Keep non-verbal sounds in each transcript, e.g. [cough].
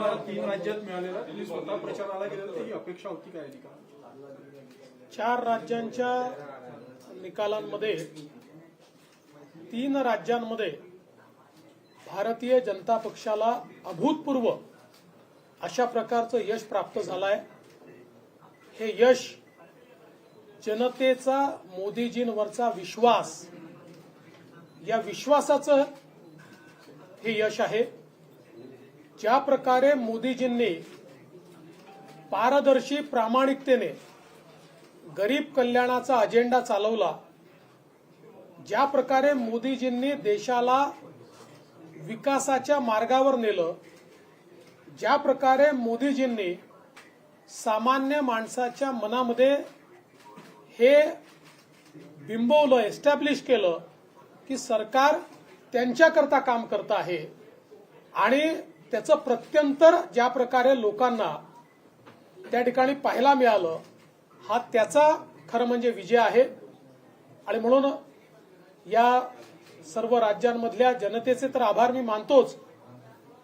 तुम्हाला तीन राज्यात मिळालेला तुम्ही स्वतः प्रचाराला गेलेला ही अपेक्षा होती काय आली का चार राज्यांच्या निकालांमध्ये तीन राज्यांमध्ये भारतीय जनता पक्षाला अभूतपूर्व अशा प्रकारचं यश प्राप्त झालं आहे हे यश जनतेचा मोदीजींवरचा विश्वास या विश्वासाचं हे यश आहे. ज्या प्रकारे मोदीजींनी पारदर्शी प्रामाणिकतेने गरीब कल्याणाचा अजेंडा चालवला ज्या प्रकारे मोदीजींनी देशाला विकासाच्या मार्गावर नेलं ज्या प्रकारे मोदीजींनी सामान्य माणसाच्या मनामध्ये हे बिंबवलं एस्टॅब्लिश केलं की सरकार त्यांच्याकरता काम करत आहे आणि त्याचं प्रत्यंतर ज्या प्रकारे लोकांना त्या ठिकाणी पाहायला मिळालं हा त्याचा खरं म्हणजे विजय आहे. आणि म्हणून या सर्व राज्यांमधल्या जनतेचे तर आभार मी मानतोच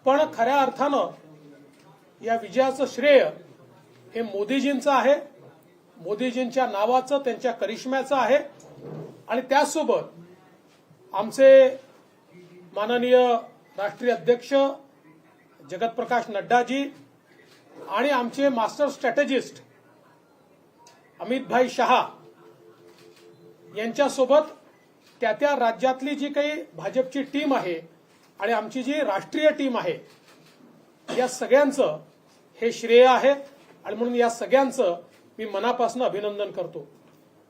पण खऱ्या अर्थानं या विजयाचं श्रेय हे मोदीजींचं आहे. मोदीजींच्या नावाचं त्यांच्या करिश्म्याचं आहे. आणि त्याचसोबत आमचे माननीय राष्ट्रीय अध्यक्ष जगतप्रकाश नड्डाजी आणि आमचे मास्टर स्ट्रॅटेजिस्ट अमितभाई शहा यांच्यासोबत त्या त्या राज्यातली जी काही भाजपची टीम आहे आणि आमची जी राष्ट्रीय टीम आहे या सगळ्यांचं हे श्रेय आहे आणि म्हणून या सगळ्यांचं मी मनापासून अभिनंदन करतो.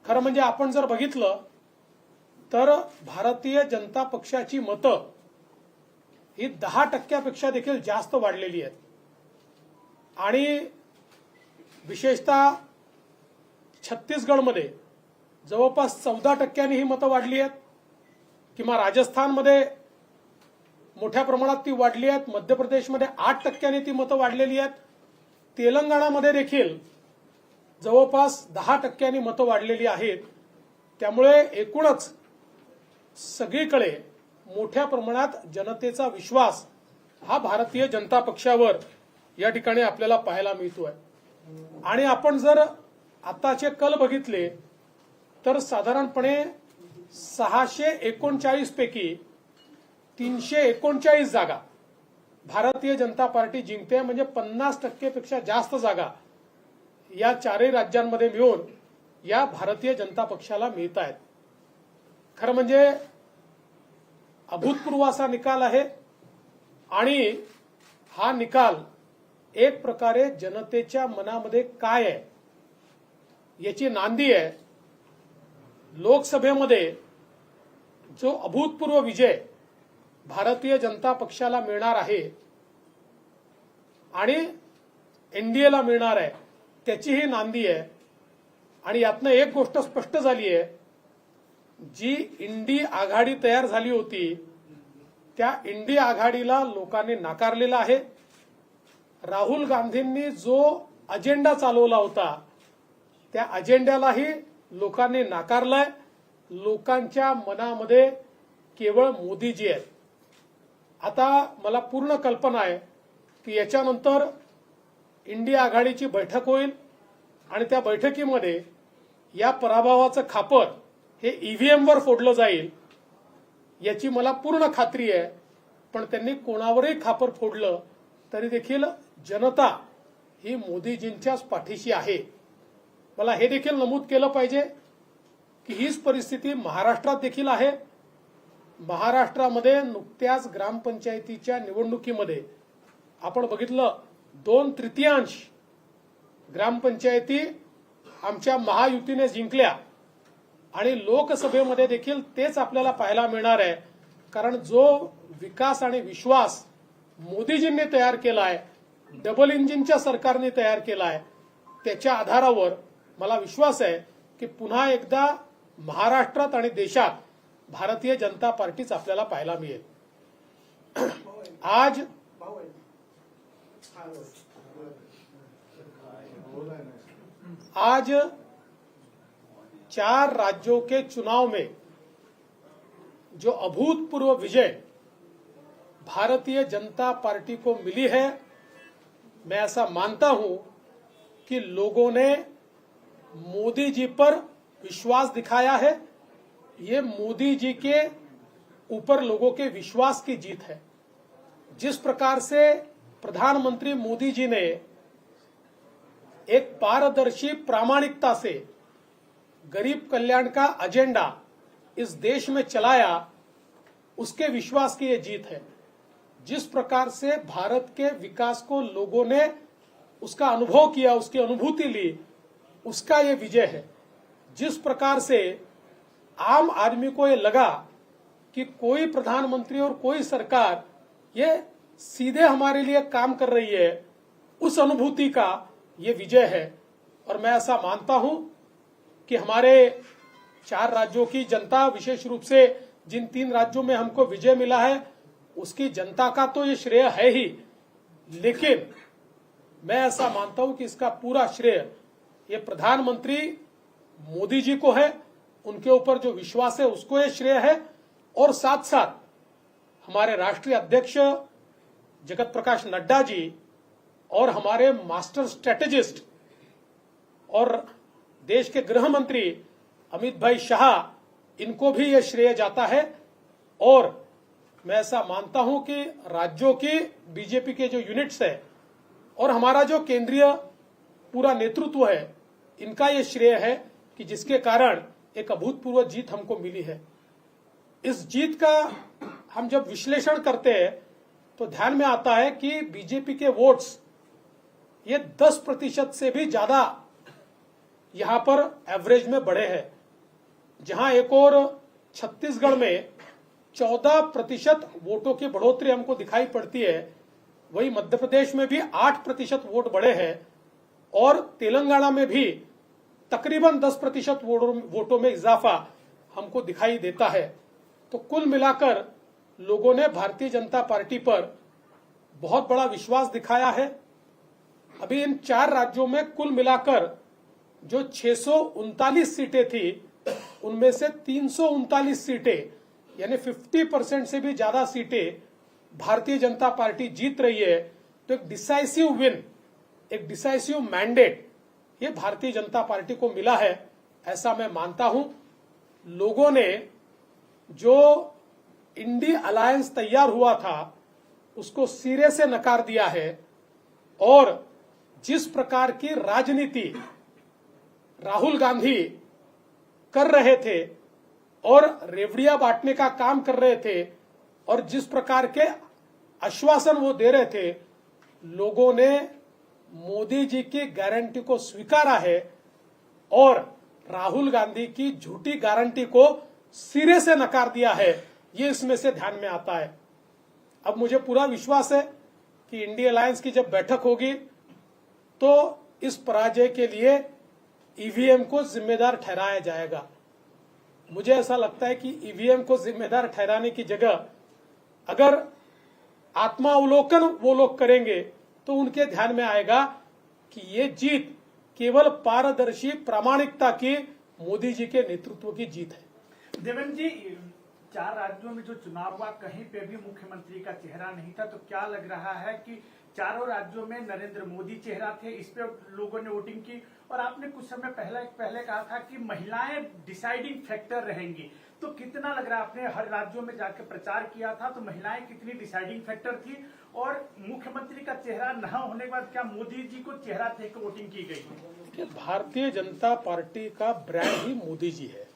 खरं म्हणजे आपण जर बघितलं तर भारतीय जनता पक्षाची मतं ही दहा टक्क्यापेक्षा देखील जास्त वाढलेली आहेत. आणि विशेषतः छत्तीसगडमध्ये जवळपास चौदा टक्क्यांनी ही मतं वाढली आहेत किंवा राजस्थानमध्ये मोठ्या प्रमाणात ती वाढली आहेत. मध्य प्रदेशमध्ये आठ टक्क्यांनी ती मतं वाढलेली आहेत. तेलंगणामध्ये देखील जवळपास दहा टक्क्यांनी मतं वाढलेली आहेत. त्यामुळे एकूणच सगळीकडे मोठ्या प्रमाणात जनतेचा विश्वास हा भारतीय जनता पक्षावर या ठिकाणी आपल्याला पाहायला मिळतोय. आणि आपण जर आताचे कल बघितले तर साधारणपणे सहाशे एकोणचाळीस पैकी तीनशे एकोणचाळीस जागा भारतीय जनता पार्टी जिंकते म्हणजे पन्नास टक्केपेक्षा जास्त जागा या चारही राज्यांमध्ये मिळून या भारतीय जनता पक्षाला मिळत आहेत खरं म्हणजे अभूतपूर्व असा निकाल आहे. आणि हा निकाल एक प्रकारे जनतेच्या मनामध्ये काय आहे याची नांदी आहे. लोकसभेमध्ये जो अभूतपूर्व विजय भारतीय जनता पक्षाला मिळणार आहे आणि एनडीएला मिळणार आहे त्याची ही नांदी आहे. आणि यातनं एक गोष्ट स्पष्ट झाली आहे जी इंडी आघाडी तयार झाली होती त्या इंडी आघाडीला लोकांनी नाकारलेला आहे. राहुल गांधींनी जो अजेंडा चालवला होता त्या अजेंड्यालाही लोकांनी नाकारलाय. लोकांच्या मनामध्ये केवळ मोदीजी आहेत. आता मला पूर्ण कल्पना आहे की याच्यानंतर इंडिया आघाडीची बैठक होईल आणि त्या बैठकीमध्ये या पराभवाचं खापर हे ईव्हीएमवर फोडलं जाईल याची मला पूर्ण खात्री आहे. पण त्यांनी कोणावरही खापर फोडलं तरी देखील जनता ही मोदीजींच्याच पाठीशी आहे. मला हे देखील नमूद केलं पाहिजे की हीच परिस्थिती महाराष्ट्रात देखील आहे. महाराष्ट्रामध्ये नुकत्याच ग्रामपंचायतीच्या निवडणुकीमध्ये आपण बघितलं दोन तृतीयांश ग्रामपंचायती आमच्या महायुतीने जिंकल्या. आणि लोकसभेमध्ये देखील तेच आपल्याला पाहायला मिळणार आहे. कारण जो विकास आणि विश्वास मोदीजींनी तयार केला आहे डबल इंजिनच्या सरकारने तयार केला आहे त्याच्या आधारावर मला विश्वास आहे की पुन्हा एकदा महाराष्ट्रात आणि देशात भारतीय जनता पार्टीच आपल्याला पाहायला मिळेल. आज आज चार राज्यों के चुनाव में जो अभूतपूर्व विजय भारतीय जनता पार्टी को मिली है, मैं ऐसा मानता हूँ कि लोगों ने मोदी जी पर विश्वास दिखाया है। ये मोदी जी के ऊपर लोगों के विश्वास की जीत है। जिस प्रकार से प्रधानमंत्री मोदी जी ने एक पारदर्शी प्रामाणिकता से गरीब कल्याण का एजेंडा इस देश में चलाया, उसके विश्वास की ये जीत है। जिस प्रकार से भारत के विकास को लोगों ने उसका अनुभव किया, उसकी अनुभूति ली, उसका ये विजय है। जिस प्रकार से आम आदमी को ये लगा कि कोई प्रधानमंत्री और कोई सरकार ये सीधे हमारे लिए काम कर रही है, उस अनुभूति का ये विजय है। और मैं ऐसा मानता हूँ कि हमारे चार राज्यों की जनता विशेष रूप से जिन तीन राज्यों में हमको विजय मिला है, उसकी जनता का तो ये श्रेय है ही। लेकिन मैं ऐसा मानता हूँ कि इसका पूरा श्रेय ये प्रधानमंत्री मोदी जी को है, उनके ऊपर जो विश्वास है उसको ये श्रेय है, और साथ साथ हमारे राष्ट्रीय अध्यक्ष जगत प्रकाश नड्डा जी और हमारे मास्टर स्ट्रेटेजिस्ट और देश के गृह मंत्री अमित भाई शाह, इनको भी यह श्रेय जाता है। और मैं ऐसा मानता हूँ कि राज्यों की बीजेपी के जो यूनिट्स है और हमारा जो केंद्रीय पूरा नेतृत्व है, इनका ये श्रेय है कि जिसके कारण एक अभूतपूर्व जीत हमको मिली है। इस जीत का हम जब विश्लेषण करते हैं तो ध्यान में आता है कि बीजेपी के वोट्स ये 10 प्रतिशत से भी ज़्यादा यहाँ पर एवरेज में बढ़े हैं। जहाँ एक और छत्तीसगढ़ में 14 प्रतिशत वोटों की बढ़ोतरी हमको दिखाई पड़ती है, वही मध्य प्रदेश में भी 8 प्रतिशत वोट बढ़े हैं और तेलंगाना में भी तकरीबन 10 प्रतिशत वोटों में इजाफा हमको दिखाई देता है। तो कुल मिलाकर लोगों ने भारतीय जनता पार्टी पर बहुत बड़ा विश्वास दिखाया है। अभी इन चार राज्यों में कुल मिलाकर जो छह सीटें थी, उनमें से तीन सौ उनतालीस सीटें, यानी 50 परसेंट से भी ज़्यादा सीटें भारतीय जनता पार्टी जीत रही है। तो एक डिसाइसिव विन, एक डिसाइसिव मैंडेट ये भारतीय जनता पार्टी को मिला है, ऐसा मैं मानता हूँ। लोगों ने जो इंडी अलायंस तैयार हुआ था, उसको सिरे से नकार दिया है और जिस प्रकार की राजनीति राहुल गांधी कर रहे थे और रेवड़िया बांटने का काम कर रहे थे और जिस प्रकार के आश्वासन वो दे रहे थे, लोगों ने मोदी जी की गारंटी को स्वीकारा है और राहुल गांधी की झूठी गारंटी को सिरे से नकार दिया है, ये इसमें से ध्यान में आता है। अब मुझे पूरा विश्वास है कि इंडिया अलायंस की जब बैठक होगी तो इस पराजय के लिए ईवीएम को जिम्मेदार ठहराया जाएगा। मुझे ऐसा लगता है कि ईवीएम को जिम्मेदार ठहराने की जगह अगर आत्मावलोकन वो लोग करेंगे तो उनके ध्यान में आएगा कि ये जीत केवल पारदर्शी प्रामाणिकता की मोदी जी के नेतृत्व की जीत है। देवेंद्र जी, चार राज्यों में जो चुनाव हुआ, कहीं पे भी मुख्यमंत्री का चेहरा नहीं था तो क्या लग रहा है कि चारों राज्यों में नरेंद्र मोदी चेहरा थे? इस पे लोगों ने वोटिंग की और आपने कुछ समय पहले पहले कहा था कि महिलाएँ डिसाइडिंग फैक्टर रहेंगी। तो कितना लग रहा है आपने हर राज्यों में जाकर प्रचार किया था? तो महिलाएँ कितनी डिसाइडिंग फैक्टर थी? और मुख्यमंत्री का चेहरा न होने के बाद क्या मोदी जी को चेहरा थे वोटिंग की गई? भारतीय जनता पार्टी का ब्रांड ही मोदी जी है।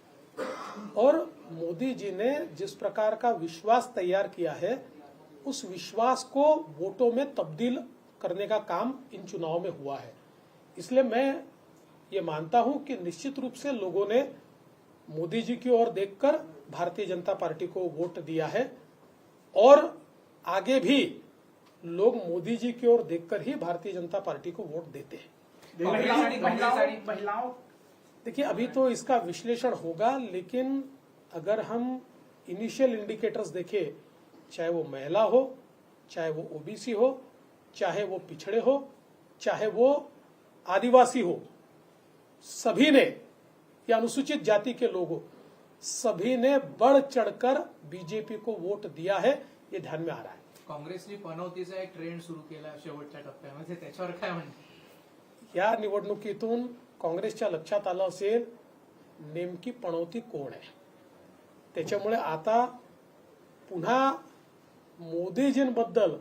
और मोदी जी ने जिस प्रकार का विश्वास तैयार किया है, उस विश्वास को वोटों में तब्दील करने का काम इन चुनाव में हुआ है। इसलिए मैं ये मानता हूँ कि निश्चित रूप से लोगों ने मोदी जी की ओर देखकर भारतीय जनता पार्टी को वोट दिया है और आगे भी लोग मोदी जी की ओर देखकर ही भारतीय जनता पार्टी को वोट देते हैं। महिलाओं देखिए अभी तो इसका विश्लेषण होगा लेकिन अगर हम इनिशियल इंडिकेटर्स देखें चाहे वो महिला हो चाहे वो ओबीसी हो चाहे वो पिछड़े हो चाहे वो आदिवासी हो सभी ने या अनुसूचित जाति के लोग हो सभी ने बढ़ चढ़कर बीजेपी को वोट दिया है ये ध्यान में आ रहा है। काँग्रेसने पनवतीचा एक ट्रेंड सुरू केला शेवटच्या टप्प्यामध्ये त्याच्यावर काय म्हणते? या निवडणुकीतून काँग्रेसच्या लक्षात आलं असेल नेमकी पणवती कोण आहे? त्याच्यामुळे आता पुन्हा मोदीजींबद्दल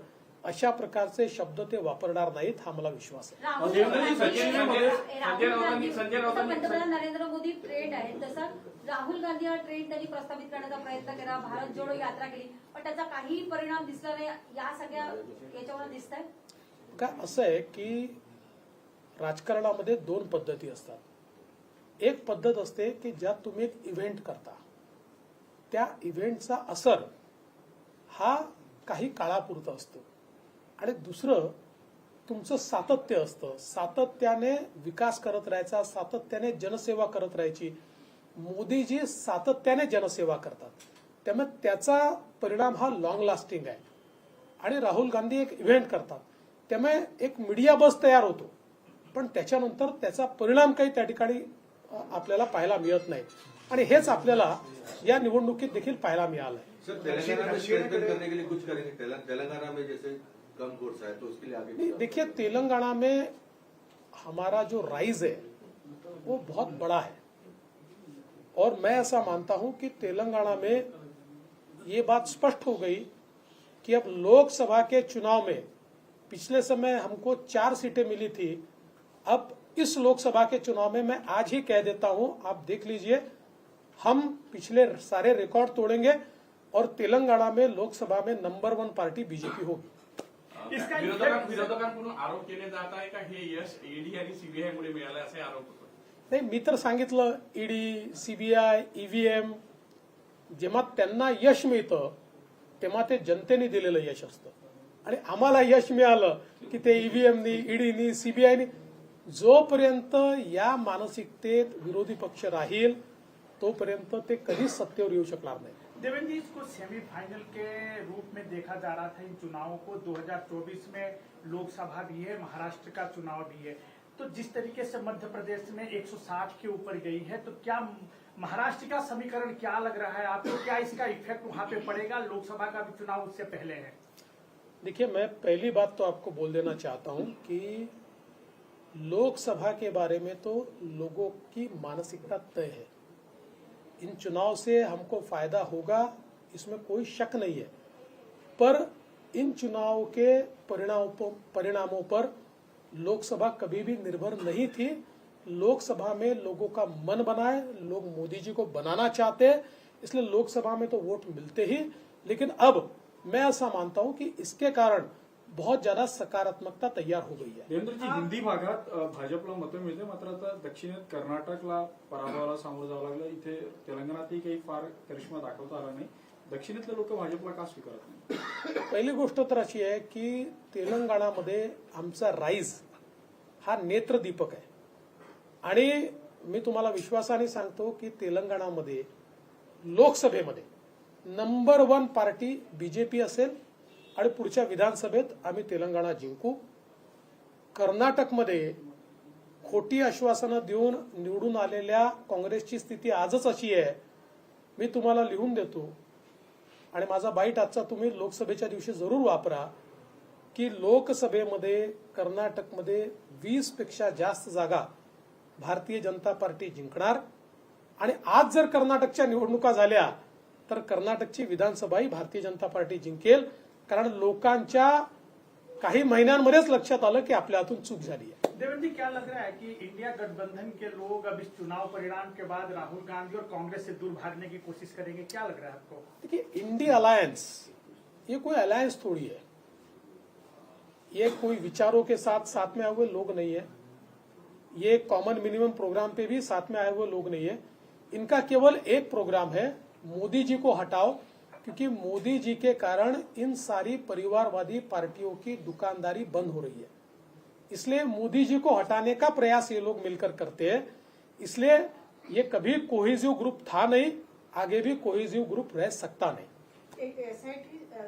अशा प्रकारचे शब्द ते वापरणार नाहीत हा मला विश्वास आहे. राहुल देवेंद्रजी, संजय गांधी- संजय राहुल राऊतांनी- गांधी- संजय जसं राऊतांनी- पंतप्रधान नरेंद्र मोदी ट्रेंड आहे तसा राहुल गांधी हा ट्रेंड त्यांनी प्रस्थापित करण्याचा प्रयत्न केला भारत जोडो यात्रा केली. पण त्याचा काहीही परिणाम दिसला नाही या सगळ्या याच्यावर दिसत आहे काय असं आहे की राजकारणामध्ये दोन पद्धती असतात. एक पद्धत असते की ज्यात तुम्ही एक इव्हेंट करता. त्या इव्हेंटचा असर हा काही काळापुरता असतो. आणि दुसरं तुमचं सातत्य असतं. सातत्याने विकास करत राहायचा सातत्याने जनसेवा करत राहायची. मोदीजी सातत्याने जनसेवा करतात. त्यामुळे त्याचा परिणाम हा लॉंग लास्टिंग आहे. आणि राहुल गांधी एक इव्हेंट करतात. त्यामुळे एक मीडिया बस तयार होतो. पण त्याच्यानंतर त्याचा परिणाम काही त्या ठिकाणी आपल्याला पाहायला मिळत नाही. आणि हेच आपल्याला या निवडणुकीत देखील पाहायला मिळालं सर कम कोर्स है तो उसके लिए आगे देखिए, तेलंगाना में हमारा जो राइज है, वो बहुत बड़ा है। और मैं ऐसा मानता हूँ कि तेलंगाना में ये बात स्पष्ट हो गई कि अब लोकसभा के चुनाव में पिछले समय हमको चार सीटें मिली थी। अब इस लोकसभा के चुनाव में मैं आज ही कह देता हूँ, आप देख लीजिए, हम पिछले सारे रिकॉर्ड तोड़ेंगे और तेलंगाना में लोकसभा में नंबर वन पार्टी बीजेपी होगी। विरोधकां विरोधकांकडून आरोप केले जात आहे का? हे यश ईडी आणि सीबीआय मुळे मिळालं असे आरोप होतो नाही मी तर सांगितलं ईडी सीबीआय ईव्हीएम जेव्हा त्यांना यश मिळतं तेव्हा ते जनतेने दिलेलं यश असतं. आणि आम्हाला यश मिळालं की ते ईव्हीएमनी ईडीनी सीबीआयनी जोपर्यंत या मानसिकतेत विरोधी पक्ष राहील तोपर्यंत ते कधीच सत्तेवर येऊ शकणार नाही देवेंद्र जी, इसको सेमीफाइनल के रूप में देखा जा रहा था इन चुनावों को। 2024 में लोकसभा भी है, महाराष्ट्र का चुनाव भी है। तो जिस तरीके से मध्य प्रदेश में 160 के ऊपर गई है तो क्या महाराष्ट्र का समीकरण क्या लग रहा है आपको? क्या इसका इफ़ेक्ट वहाँ पे पड़ेगा? लोकसभा का भी चुनाव उससे पहले है। देखिए, मैं पहली बात तो आपको बोल देना चाहता हूँ कि लोकसभा के बारे में तो लोगों की मानसिकता तय है। इन चुनाव से हमको फ़ायदा होगा, इसमें कोई शक नहीं है। पर इन चुनाव के परिणामों परिणामों पर लोकसभा कभी भी निर्भर नहीं थी। लोकसभा में लोगों का मन बनाए, लोग मोदी जी को बनाना चाहते हैं इसलिए लोकसभा में तो वोट मिलते ही। लेकिन अब मैं ऐसा मानता हूँ कि इसके कारण बहुत ज्यादा सकारात्मकता तैयार हो गई है। देवेंद्रजी हिंदी भागात भाजपला मतं मिळते मात्र आता दक्षिणेत कर्नाटकला पराभवाला सामोरं जावं लागलं. इथे तेलंगणातही काही फार करिश्मा दाखवता आला नाही. दक्षिणेतले लोक भाजपला का स्वीकारत नाही? पहिली गोष्ट तर अशी आहे की तेलंगणामध्ये आमचा राईज हा नेत्रदीपक आहे. आणि मी तुम्हाला विश्वासाने सांगतो की तेलंगणामध्ये लोकसभेमध्ये नंबर वन पार्टी बीजेपी असेल आणि पुढच्या विधानसभेत आम्ही तेलंगणा जिंकू. कर्नाटकमध्ये खोटी आश्वासनं देऊन निवडून आलेल्या काँग्रेसची स्थिती आजच अशी आहे. मी तुम्हाला लिहून देतो. आणि माझा बाईट आजचा तुम्ही लोकसभेच्या दिवशी जरूर वापरा की लोकसभेमध्ये कर्नाटकमध्ये वीसपेक्षा जास्त जागा भारतीय जनता पार्टी जिंकणार. आणि आज जर कर्नाटकच्या निवडणुका झाल्या तर कर्नाटकची विधानसभाही भारतीय जनता पार्टी जिंकेल. कारण लोकांच्या काही महिन्यांमध्येच लक्षात आलं की आपल्या हातून चूक झाली आहे. देवेंद्र जी क्या लग रहा है कि इंडिया गठबंधन के लोग अब इस चुनाव परिणाम के बाद राहुल गांधी और कांग्रेस से दूर भागने की कोशिश करेंगे? क्या लग रहा है आपको? देखिए इंडिया अलायंस ये कोई अलायंस थोड़ी है। ये कोई विचारों के साथ साथ में आए हुए लोग नहीं है। ये कॉमन मिनिमम प्रोग्राम पे भी साथ में आए हुए लोग नहीं है। इनका केवल एक प्रोग्राम है मोदी जी को हटाओ। क्योंकि मोदी जी के कारण इन सारी परिवारवादी पार्टियों की दुकानदारी बंद हो रही है। इसलिए मोदी जी को हटाने का प्रयास ये लोग मिलकर करते हैं। इसलिए ये कभी कोहिजिव ग्रुप था नहीं आगे भी कोहिजिव ग्रुप रह सकता नहीं। एक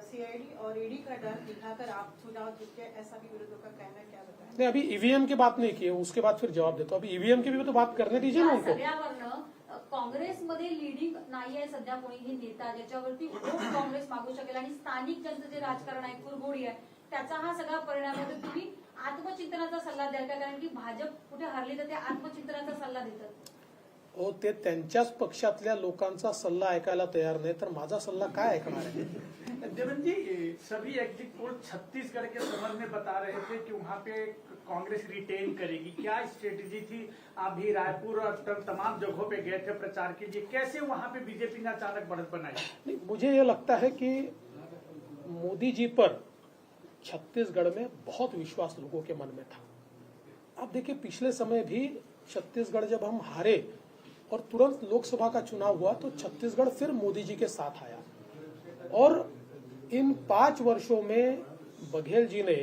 सीआईडी और ईडी का डर दिखाकर आप चुनाव जीते ऐसा भी विरोधियों का कहना क्या बताएँ? नहीं अभी ईवीएम की बात नहीं की उसके बाद फिर जवाब देता हूँ। अभी ईवीएम की भी तो बात करने दीजिए ना उनको। सगळ्यावरनं अ, काँग्रेसमध्ये लिडिंग नाही आहे सध्या कोणीही नेता ज्याच्यावरती वोट काँग्रेस मागू शकेल आणि स्थानिक जनतेचे जे राजकारण आहे कुरघोडी आहे त्याचा हा सगळा परिणाम आहे. तर तुम्ही आत्मचिंतनाचा सल्ला द्याल का? कारण की भाजप कुठे हरली तर ते आत्मचिंतनाचा सल्ला देतात. हो ते त्यांच्याच पक्षातल्या लोकांचा सल्ला ऐकायला तयार नाही तर माझा सल्ला काय ऐकणार आहे? जी सभी एग्जिट पोल छत्तीसगढ़ के संबंध में बता रहे थे कि वहाँ पे कांग्रेस रिटेन करेगी। क्या स्ट्रेटेजी थी? आप भी रायपुर और तमाम जगहों पे गए थे प्रचार के लिए। कैसे वहाँ पे बीजेपी ने अचानक बढ़त बनाई? नहीं, मुझे ये लगता है कि मोदी जी पर छत्तीसगढ़ में बहुत विश्वास लोगों के मन में था। अब देखिए पिछले समय भी छत्तीसगढ़ जब हम हारे और तुरंत लोकसभा का चुनाव हुआ तो छत्तीसगढ़ फिर मोदी जी के साथ आया। और इन पाँच वर्षों में बघेल जी ने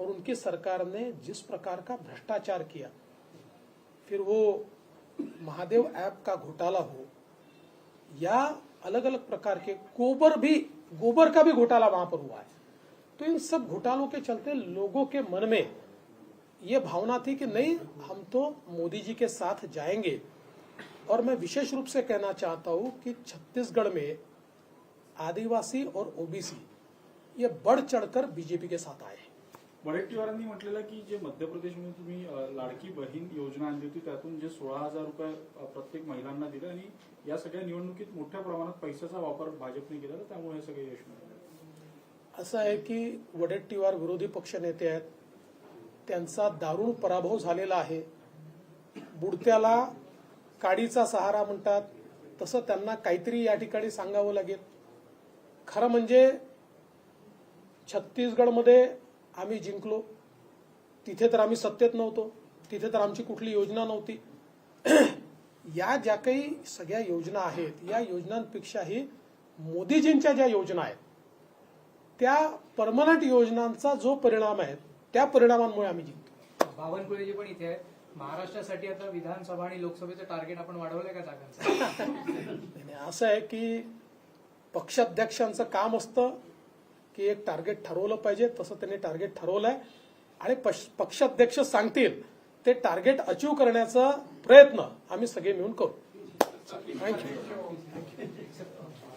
और उनकी सरकार ने जिस प्रकार का भ्रष्टाचार किया, फिर वो महादेव ऐप का घोटाला हो या अलग अलग प्रकार के गोबर भी, गोबर का भी घोटाला वहाँ पर हुआ है। तो इन सब घोटालों के चलते लोगों के मन में ये भावना थी कि नहीं, हम तो मोदी जी के साथ जाएँगे। और मैं विशेष रूप से कहना चाहता हूं कि छत्तीसगढ़ में आदिवासी और ओबीसी ये बढ़ चढ़कर बीजेपी के साथ आए वडेट्टीवारांनी म्हटलेलं की जे मध्य प्रदेशमध्ये तुम्ही लाडकी बहीण योजना आणली होती त्यातून जे सोळा हजार रुपये प्रत्येक महिलांना दिले आणि या सगळ्या निवडणुकीत मोठ्या प्रमाणात पैशाचा वापर भाजपने केला त्यामुळे हे सगळे यश मिळालं. असं आहे की वडेट्टीवार विरोधी पक्षनेते आहेत त्यांचा दारुण पराभव झालेला आहे. बुडत्याला काडीचा सहारा म्हणतात तसं त्यांना काहीतरी या ठिकाणी सांगावं लागेल. खरं म्हणजे छत्तीसगडमध्ये आम्ही जिंकलो. तिथे तर आम्ही सत्तेत नव्हतो. तिथे तर आमची कुठली योजना नव्हती. [clears throat] या ज्या काही सगळ्या योजना आहेत या योजनांपेक्षाही मोदीजींच्या ज्या योजना आहेत त्या परमनंट योजनांचा जो परिणाम आहे त्या परिणामांमुळे आम्ही जिंकतो बावनकुळेजी पण इथे आहेत. महाराष्ट्रासाठी आता विधानसभा आणि लोकसभेचं टार्गेट आपण वाढवलंय का जागांचं? आणि असं आहे की पक्षाध्यक्षांचं काम असतं की एक टार्गेट ठरवलं पाहिजे तसं त्यांनी टार्गेट ठरवलंय. आणि पक्षाध्यक्ष सांगतील ते टार्गेट अचीव करण्याचा प्रयत्न आम्ही सगळे मिळून करू. थँक्यू